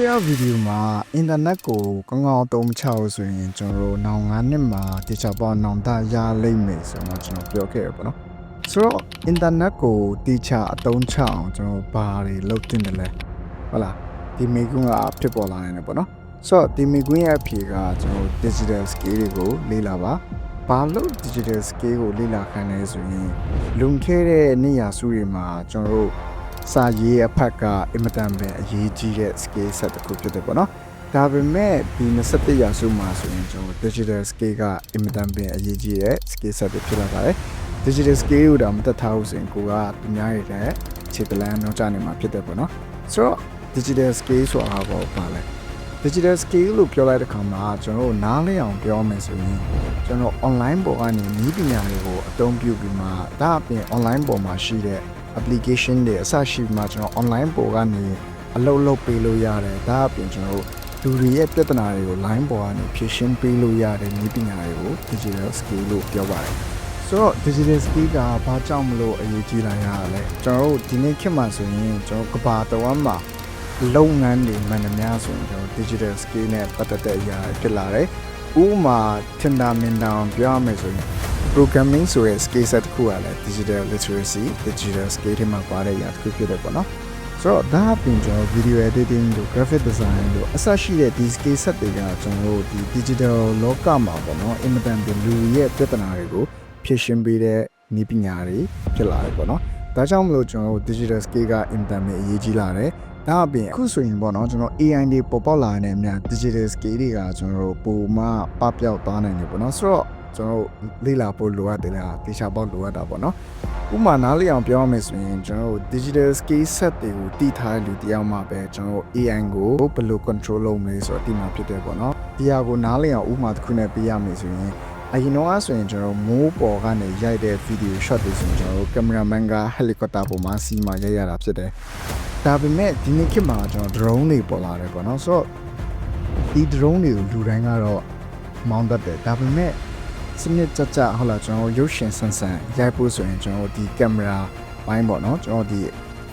share video မှာ internet ကိုကောင်းကောင်းအသုံးချလို့ဆိုရင်ကျွန်တော်တို့နောင်9နှစ်မှာတေချာပေါနောင်တရလိမ့်မယ်ဆိုတော့ကျွန်တော်ပြောခဲ့ရပါတော့ဆိုတော့ internet ကိုတေချာအသုံးချအောင်ကျွန်တော်ဘာတွေလုပ်တင်တယ်လဲဟုတ်လားဒီမိကွန်းကဖြစ်ပေါ်လာနေတယ်ပေါ့နော်ဆိုတော့ဒီမိကွန်းရဲ့အဖြေကကျွန်တော် digital skill တွေကိုလေ့လာပါဘာလို့ digital skill ကိုလေ့လာခိုင်းလဲဆိုရင်လွန်ခဲ့တဲ့နေ့ရာစုတွေမှာကျွန်တော်တို့ စာရေးအဖက်ကအင်မတန်ပဲအရေးကြီးတဲ့ skill set တစ်ခုဖြစ်တယ်ပေါ့နော်ဒါပေမဲ့ဒီ21ရာစုမှာဆိုရင်ကျွန်တော် digital skill ကအင်မတန်ပဲအရေးကြီးတဲ့ skill set တွေဖြစ်လာပါတယ် digital skill ကိုတော့မတက်ထားဘူးဆိုရင်ကိုကသူများရတဲ့ခြေတလန်းနောက်ကျနေမှာဖြစ်တယ်ပေါ့နော်ဆိုတော့ digital skill ဆိုတာကတော့ပါလဲ digital skill လို့ပြောလိုက်တဲ့ခါမှာကျွန်တော်တို့နားလည်အောင်ပြောမယ်ဆိုရင်ကျွန်တော် online ပေါ်ကနေနည်းပညာတွေကိုအသုံးပြုပြီးမှဒါအပြင် online ပေါ်မှာရှိတဲ့ application တွေအစရှိမှကျွန်တော် online ပေါ်ကနေအလုပ်လုပ်ပေးလို့ရတယ်ဒါအပြင်ကျွန်တော်တို့လူတွေရဲ့ပြဿနာတွေကို line ပေါ်ကနေဖြေရှင်းပေးလို့ရတဲ့နည်းပညာတွေကို digital skill လို့ပြောပါတယ်ဆိုတော့ digital skill ကဘာကြောင့်မလို့အရေးကြီးလာရလဲကျွန်တော်တို့ဒီနေ့ခေတ်မှာဆိုရင်ကျွန်တော်ကဘာတဝမ်းမှာလုပ်ငန်းတွေမှန်သမျှဆိုရင်ကျွန်တော် digital skill နဲ့ပတ်သက်တဲ့အရာတွေဖြစ်လာတယ်ဥပမာထင်တာမြင်တာအောင်ပြောရမယ်ဆိုရင် programming ဆိုတဲ့ skill set တစ်ခုကလည်း digital literacy digital skill တွေမှာပါတဲ့အရာတစ်ခုဖြစ်တယ်ပေါ့နော်ဆိုတော့ဒါအပြင်ကျွန်တော် video editing တို့ graphic design တို့အစရှိတဲ့ဒီ skill set တွေကကျွန်တော်တို့ဒီ digital လောကမှာပေါ့နော်အင်မတန်ဒီလူရဲ့ပြဿနာတွေကိုဖြေရှင်းပေးတဲ့နည်းပညာတွေဖြစ်လာတယ်ပေါ့နော်ဒါကြောင့်မလို့ကျွန်တော်တို့ digital skill ကအင်မတန်ပဲအရေးကြီးလာတယ်ဒါအပြင်အခုဆိုရင်ပေါ့နော်ကျွန်တော် AI တွေပေါ်ပေါက်လာတဲ့အများ digital skill တွေကကျွန်တော်တို့ပုံမှပပျောက်သွားနိုင်တယ်ပေါ့နော်ဆိုတော့ ကျွန်တော်တို့လေ့လာဖို့လိုအပ်တယ်လားတေချာပေါက်လိုအပ်တာပေါ့နော်ဥပမာနားလည်အောင်ပြောရမယ်ဆိုရင်ကျွန်တော်တို့ digital skill set တွေကိုတည်ထားတဲ့လူတယောက်မှပဲကျွန်တော်တို့ AI ကိုဘယ်လို control လုပ်မလဲဆိုတော့ဒီမှာဖြစ်တယ်ပေါ့နော်ဒီဟာကိုနားလည်အောင်ဥပမာတစ်ခုနဲ့ပြရမယ်ဆိုရင်အရင်တော့ဆိုရင်ကျွန်တော်မိုးပေါ်ကနေရိုက်တဲ့ video shot တွေဆိုရင်ကျွန်တော်တို့ cameraman က helicopter ပေါ်မှာစီးမှာရိုက်ရတာဖြစ်တယ်ဒါပေမဲ့ဒီနေ့ခေတ်မှာကျွန်တော် drone တွေပေါ်လာတယ်ပေါ့နော်ဆိုတော့ဒီ drone တွေကိုလူတိုင်းကတော့မောင်းတတ်တယ်ဒါပေမဲ့ စနစ်ကြကြဟုတ်လားကျွန်တော်ရုပ်ရှင်ဆန်ဆန်ရိုက်ဖို့ဆိုရင်ကျွန်တော်ဒီကင်မရာဘိုင်းပေါ့နော်ကျွန်တော်ဒီ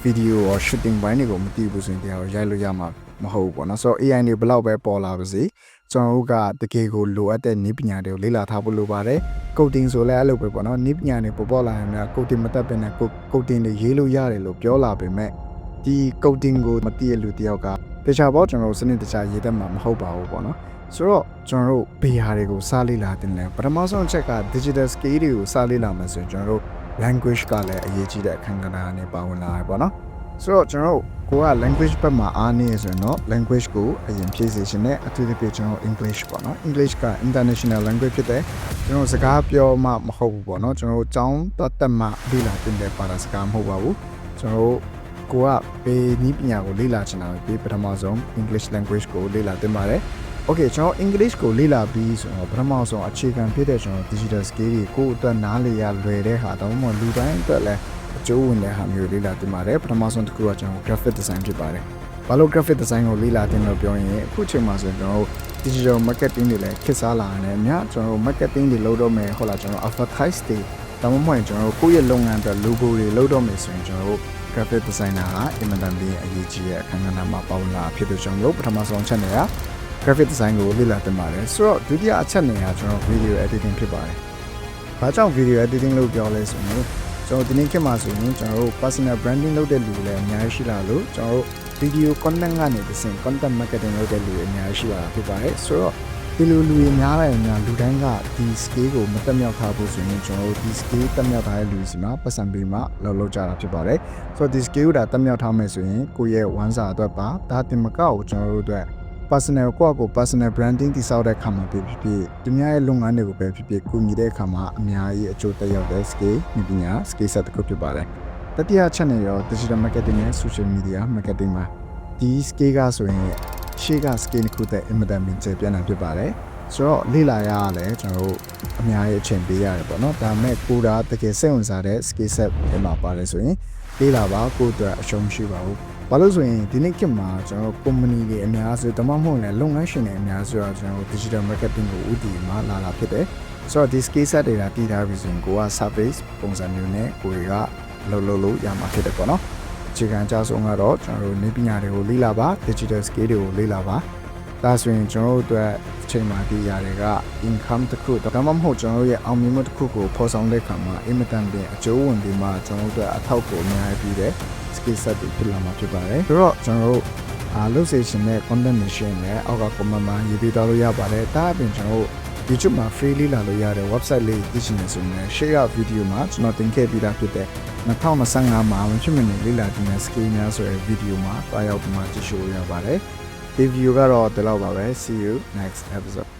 video or shooting ဘိုင်းတွေကိုမသိဘူးဆိုရင်တရားကိုရိုက်လို့ရမှာမဟုတ်ဘူးပေါ့နော်ဆိုတော့ AI တွေဘယ်လောက်ပဲပေါ်လာပါစေကျွန်တော်တို့ကတကယ်ကိုလိုအပ်တဲ့နည်းပညာတွေကိုလေ့လာထားဖို့လိုပါတယ်ကုတ်တင်ဆိုလည်းအဲ့လိုပဲပေါ့နော်နည်းပညာတွေပေါ်ပေါ်လာရင်လည်းကုတ်တင်မတတ်ဘဲနဲ့ကုတ်တင်တွေရေးလို့ရတယ်လို့ပြောလာပေမဲ့ဒီကုတ်တင်ကိုမသိရလူတယောက်ကတခြားပေါ့ကျွန်တော်တို့စနစ်တကျရေးတတ်မှာမဟုတ်ပါဘူးပေါ့နော် ဆိုတော့ကျွန်တော်တို့ဘေးဟာတွေကိုစလေ့လာတင်လဲပထမဆုံးအချက်က digital skill တွေကိုစလေ့လာမယ်ဆိုရင်ကျွန်တော်တို့ language ကလည်းအရေးကြီးတဲ့အခန်းကဏ္ဍနဲ့ပါဝင်လာတယ်ပေါ့နော်ဆိုတော့ကျွန်တော်တို့ကိုက language ဘက်မှာအားနေရဆိုရင်တော့ language ကိုအရင်ဖြည့်စေချင်တယ်အထူးသဖြင့်ကျွန်တော် English ပေါ့နော် English က international language ဖြစ်တယ်ကျွန်တော်စကားပြောမှမဟုတ်ဘူးပေါ့နော်ကျွန်တော်တို့ចောင်းတတ်တတ်မှလေ့လာတင်တဲ့ပါတာစကားမဟုတ်ပါဘူးကျွန်တော်တို့ကိုကဘေးနည်းပညာကိုလေ့လာချင်တာပဲပထမဆုံး English language ကိုလေ့လာတင်ပါတယ် Okay ကျွန်တော် English ကိုလေ့လာပြီးဆိုတော့ပထမဆုံးအခြေခံဖြစ်တဲ့ကျွန်တော် digital skill တွေကိုယ့်အတွက်နားလည်ရလွယ်တဲ့ဟာတောင်းမှလူတိုင်းအတွက်လည်းအကျိုးဝင်တဲ့ဟာမျိုးလေ့လာတင်ပါတယ်ပထမဆုံးတစ်ခုကကျွန်တော် graphic design ဖြစ်ပါတယ်ဘာလို့ graphic design ကိုလေ့လာတင်လို့ပြောရင်အခုချိန်မှာဆိုရင်ကျွန်တော် digital marketing တွေလည်းခေတ်စားလာတယ်အများကျွန်တော် marketing တွေလုပ်တော့မယ်ဟုတ်လားကျွန်တော် advertise တွေဒါမှမဟုတ်ကျွန်တော်ကိုယ့်ရဲ့လုပ်ငန်းအတွက် logo တွေလုပ်တော့မယ်ဆိုရင်ကျွန်တော် graphic designer ကအင်မတန်လေးအရေးကြီးတဲ့အခန်းကဏ္ဍမှာပါဝင်လာဖြစ်တဲ့ကျွန်တော်ပထမဆုံးချက်နေရ graphic design ကိုလေ့လာတင်ပါတယ်ဆိုတော့ဒုတိယအချက်နေရာကျွန်တော် video editing ဖြစ်ပါတယ်။ဘာကြောင့် video editing လို့ပြောလဲဆိုရင်ကျွန်တော်ဒီနေ့ခေတ်မှာဆိုရင်ကျွန်တော်တို့ personal branding လုပ်တဲ့လူတွေလည်းအများကြီးရှိလာလို့ကျွန်တော်တို့ video content ကနေတစ်ဆင့် content marketing လုပ်တဲ့လူတွေအများကြီးရှိလာတာဖြစ်ပါတယ်။ဆိုတော့ဒီလိုလူတွေများတယ်များလူတိုင်းကဒီ skill ကိုမတက်မြောက်ထားဖို့ဆိုရင်ကျွန်တော်တို့ဒီ skill တက်မြောက်ထားတဲ့လူစီမှာပတ်စံပေးမှလောက်လောက်ကြတာဖြစ်ပါတယ်။ဆိုတော့ဒီ skill ကိုဒါတက်မြောက်ထားမယ်ဆိုရင်ကိုယ့်ရဲ့ဝမ်းစာအတွက်ပါဒါတင်မကောက်ကိုကျွန်တော်တို့အတွက် personal ကိုယ့်အကို personal branding တိစောက်တဲ့အခါမှာဖြစ်ဖြစ်ဖြစ်သူများရဲ့လုပ်ငန်းတွေကိုပဲဖြစ်ဖြစ်ကူညီတဲ့အခါမှာအများကြီးအကျိုးသက်ရောက်တဲ့ skill နည်းပညာ skill set တစ်ခုဖြစ်ပါတယ်။တတိယချက်နဲ့ရော digital marketing နဲ့ social media marketing မှာဒီ skill ကဆိုရင်ရှေ့က skill တစ်ခုတည်းအင်မတန်မြင့်ကျယ်ပြန့်တာဖြစ်ပါတယ်။ဆိုတော့လေ့လာရရလဲကျွန်တော်တို့အများကြီးအချိန်ပေးရတယ်ပေါ့နော်။ဒါပေမဲ့ကိုယ်တာတကယ်စိတ်ဝင်စားတဲ့ skill set တွေမှာပါတယ်ဆိုရင်လေ့လာပါကိုယ့်အတွက်အရှုံးရှိပါဘူး။ ဘာလို့ဆိုရင်ဒီနေ့ခေတ်မှာကျွန်တော် company တွေအများစုတမမဟုတ်လည်းလုပ်ငန်းရှင်တွေအများစုကကျွန်တော် digital marketing ကိုဦးတည်မှာလာလာဖြစ်တယ်ဆိုတော့ဒီ skill set တွေကတည်ထားပြီးဆိုရင်ကိုက service ပုံစံမျိုးနဲ့ကိုတွေကလှုပ်လှုပ်လို့ရမှာဖြစ်တယ်ပေါ့နော်အခြေခံအကြဆုံးကတော့ကျွန်တော်တို့နေပညာတွေကိုလေ့လာပါ digital skill တွေကိုလေ့လာပါဒါဆိုရင်ကျွန်တော်တို့အတွက်အချိန်မှာဒီຢာတွေက income တစ်ခုဒါမှမဟုတ်ကျွန်တော်တို့ရဲ့အောင်မြင်မှုတစ်ခုကိုဖော်ဆောင်တဲ့အခါမှာအင်မတန်ပင်အကျိုးဝင်ပြီးမှကျွန်တော်တို့အတွက်အထောက်အကူအများကြီးပြီးတဲ့ skill set တွေဖြစ်လာမှာဖြစ်ပါတယ်ဆိုတော့ကျွန်တော်တို့အားလုပ်စေရှင်တဲ့ content တွေရှင်းနဲ့အောက်က comment မှာရေးပေးသွားလို့ရပါတယ်ဒါအပြင်ကျွန်တော်တို့ YouTube မှာ free လေးလာလို့ရတဲ့ website လေးသိချင်နေဆိုရင် share out video မှာကျွန်တော်တင်ခဲ့ပြီးသားဖြစ်တဲ့2025မှာမဖြစ်မနေလေ့လာတင်တဲ့ skill များဆိုတဲ့ video မှာတွားရောက်ပြီးမှကြည့်ရှုရပါတယ်ဒီ video ကတော့ဒီလောက်ပါပဲ see you next episode